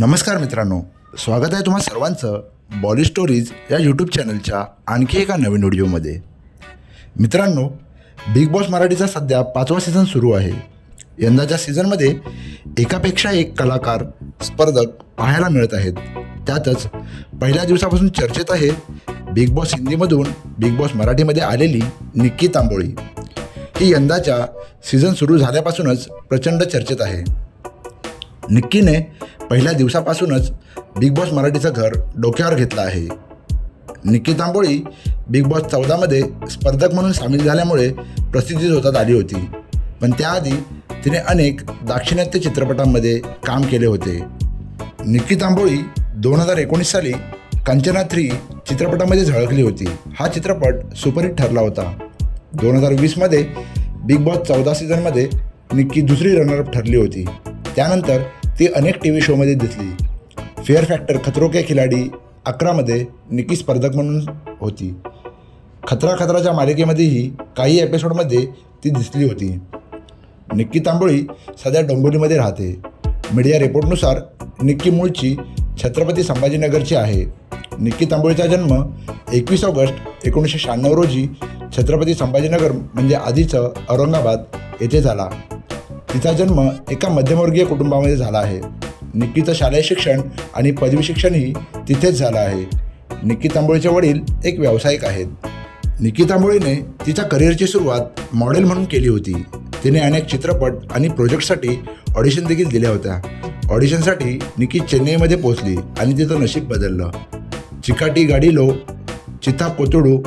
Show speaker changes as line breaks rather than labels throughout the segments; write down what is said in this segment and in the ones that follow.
नमस्कार मित्रांनो स्वागत आहे तुम्हा सर्वांचं बॉली स्टोरीज या यूट्यूब चॅनलच्या आणखी एका नवीन व्हिडिओमध्ये. मित्रांनो बिग बॉस मराठीचा सध्या पाचवा सीझन सुरू आहे. यंदाच्या सीझनमध्ये एकापेक्षा एक कलाकार स्पर्धक पाहायला मिळत आहेत. त्यातच पहिल्या दिवसापासून चर्चेत आहे बिग बॉस हिंदीमधून बिग बॉस मराठीमध्ये आलेली निक्की तांबोळी. ही यंदाच्या सीझन सुरू झाल्यापासूनच प्रचंड चर्चेत आहे. निक्कीने पहिल्या दिवसापासूनच बिग बॉस मराठीचं घर डोक्यावर घेतलं आहे. निक्की तांबोळी बिग बॉस चौदामध्ये स्पर्धक म्हणून सामील झाल्यामुळे प्रसिद्धी होतात आली होती. पण त्याआधी तिने अनेक दाक्षिणात्य चित्रपटांमध्ये काम केले होते. निक्की तांबोळी दोन हजार एकोणीस साली कंचना थ्री चित्रपटामध्ये झळकली होती. हा चित्रपट सुपरहिट ठरला होता. दोन हजार वीसमध्ये बिग बॉस चौदा सीझनमध्ये निक्की दुसरी रनरअप ठरली होती. त्यानंतर ती अनेक टी व्ही शोमध्ये दिसली. फेअर फॅक्टर खतरो के खिलाडी अकरामध्ये निक्की स्पर्धक म्हणून होती. खतरा खतराच्या मालिकेमध्येही काही एपिसोडमध्ये ती दिसली होती. निक्की तांबोळी सध्या डोंबिवलीमध्ये राहते. मीडिया रिपोर्टनुसार निक्की मूळची छत्रपती संभाजीनगरची आहे. निक्की तांबोळीचा जन्म एकवीस ऑगस्ट एकोणीसशे शहाण्णव रोजी छत्रपती संभाजीनगर म्हणजे आधीचं औरंगाबाद येथे झाला. तिचा जन्म एका मध्यमवर्गीय कुटुंबामध्ये झाला आहे. निक्कीचं शालेय शिक्षण आणि पदवी शिक्षणही तिथेच झालं आहे. निक्की तांबोळीचे वडील एक व्यावसायिक आहेत. निकी तांबोळीने तिच्या करिअरची सुरुवात मॉडेल म्हणून केली होती. तिने अनेक चित्रपट आणि प्रोजेक्टसाठी ऑडिशन देखील दिल्या होत्या. ऑडिशनसाठी निकी चेन्नईमध्ये पोहोचली आणि तिचं नशीब बदललं. चिकाटी गाडीलो चिथा कोतुडू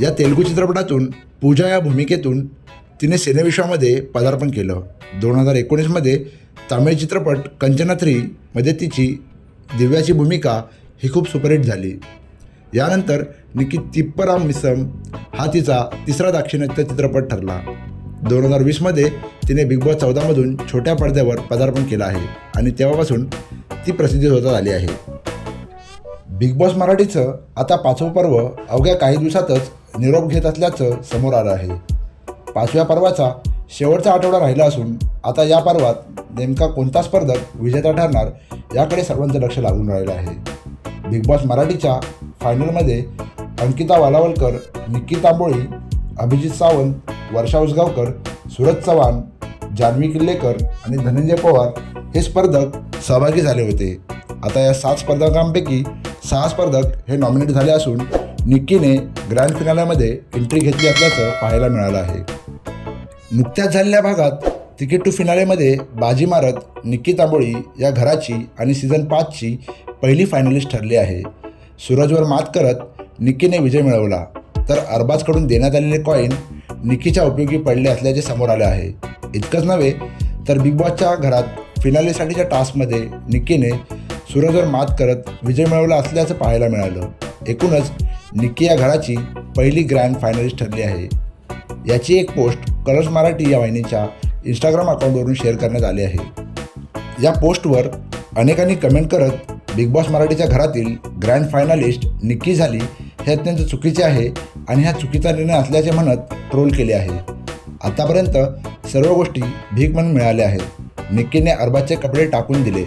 या तेलुगू चित्रपटातून पूजा या भूमिकेतून तिने सिनेविश्वामध्ये पदार्पण केलं. दोन हजार एकोणीसमध्ये तामिळ चित्रपट कंचनाथ्रीमध्ये तिची दिव्याची भूमिका ही खूप सुपरहिट झाली. यानंतर निकी तिप्पराम मिसम हा तिचा तिसरा दाक्षिणात्य चित्रपट ठरला. दोन हजार वीसमध्ये तिने बिग बॉस चौदामधून छोट्या पडद्यावर पदार्पण केलं आहे आणि तेव्हापासून ती प्रसिद्धी होत आली आहे. बिग बॉस मराठीचं आता पाचवं पर्व अवघ्या काही दिवसातच निरोप घेत असल्याचं समोर आलं आहे. पाचव्या पर्वाचा शेवटचा आठवडा राहिला असून आता या पर्वात नेमका कोणता स्पर्धक विजेता ठरणार याकडे सर्वांचं लक्ष लागून राहिलं आहे. बिग बॉस मराठीच्या फायनलमध्ये अंकिता वालावलकर निक्की तांबोळी अभिजित सावंत वर्षा उसगावकर सूरज चव्हाण जान्हवी किल्लेकर आणि धनंजय पवार हे स्पर्धक सहभागी झाले होते. आता या सात स्पर्धकांपैकी सहा स्पर्धक हे नॉमिनेट झाले असून निक्कीने ग्रँड फिनाल्यामध्ये एंट्री घेतली असल्याचं पाहायला मिळालं आहे. नुकत्याच झालेल्या भागात तिकीट टू फिनालेमध्ये बाजी मारत निक्की तांबोळी या घराची आणि सीझन पाचची पहिली फायनलिस्ट ठरली आहे. सूरजवर मात करत निक्कीने विजय मिळवला. तर अरबाजकडून देण्यात आलेले कॉईन निक्कीच्या उपयोगी पडले असल्याचे समोर आले आहे. इतकंच नव्हे तर बिग बॉसच्या घरात फिनालेसाठीच्या टास्कमध्ये निक्कीने सूरजवर मात करत विजय मिळवला असल्याचं पाहायला मिळालं. एकूणच निक्की या घराची पहिली ग्रँड फायनलिस्ट ठरली आहे. याची एक पोस्ट कलर्स मराठी या वाहिनीच्या इंस्टाग्राम अकाउंटवरून शेअर करण्यात आली आहे. या पोस्टवर अनेकांनी कमेंट करत बिग बॉस मराठीच्या घरातील ग्रँड फायनलिस्ट निक्की झाली हे अत्यंत चुकीचे आहे आणि हा चुकीचा निर्णय असल्याचे म्हणत ट्रोल केले आहे. आतापर्यंत सर्व गोष्टी भीक म्हणून मिळाल्या आहेत. निक्कीने अरबाचे कपडे टाकून दिले.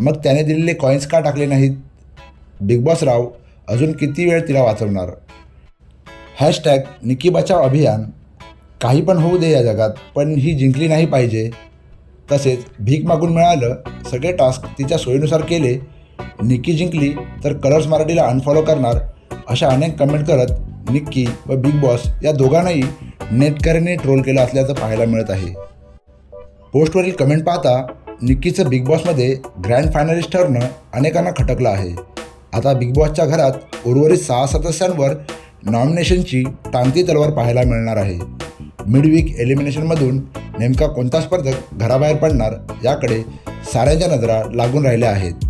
मग त्याने दिलेले कॉईन्स का टाकले नाहीत? बिग बॉस राव अजून किती वेळ तिला वाचवणार? हॅशटॅग निक्की बचाव अभियान काही पण होऊ दे या जगात पण ही जिंकली नाही पाहिजे. तसेच भीक मागून मिळालं सगळे टास्क तिच्या सोयीनुसार केले. निक्की जिंकली तर कलर्स मराठीला अनफॉलो करणार अशा अनेक कमेंट करत निक्की व बिग बॉस या दोघांनाही नेटकऱ्यांनी ट्रोल केलं असल्याचं पाहायला मिळत आहे. पोस्टवरील कमेंट पाहता निक्कीचं बिग बॉसमध्ये ग्रँड फायनलिस्ट ठरणं अनेकांना खटकलं आहे. आता बिग बॉसच्या घरात उर्वरित सहा सदस्यांवर नॉमिनेशनची टांगती तलवार पाहायला मिळणार आहे. मिडवीक एलिमिनेशनमधून नेमका कोणता स्पर्धक घराबाहेर पडणार याकडे साऱ्यांच्या नजरा लागून राहिल्या आहेत.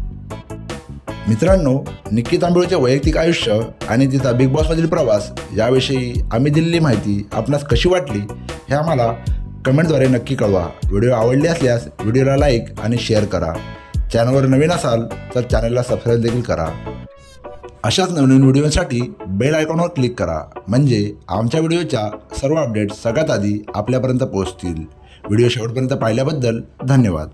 मित्रांनो निक्की तांबोळीचे वैयक्तिक आयुष्य आणि तिचा बिग बॉसमधील प्रवास याविषयी आम्ही दिलेली माहिती आपणास कशी वाटली हे आम्हाला कमेंटद्वारे नक्की कळवा. व्हिडिओ आवडले असल्यास व्हिडिओला लाईक आणि शेअर करा. चॅनलवर नवीन असाल तर चॅनलला सबस्क्राईब देखील करा. अशाच नवीन व्हिडिओसाठी बेल आयकॉनवर क्लिक करा. म्हणजे आमच्या व्हिडिओच्या सर्व अपडेट्स सगळ्यात आधी आपल्यापर्यंत पोहोचतील. व्हिडिओ शेवटपर्यंत पाहिल्याबद्दल धन्यवाद.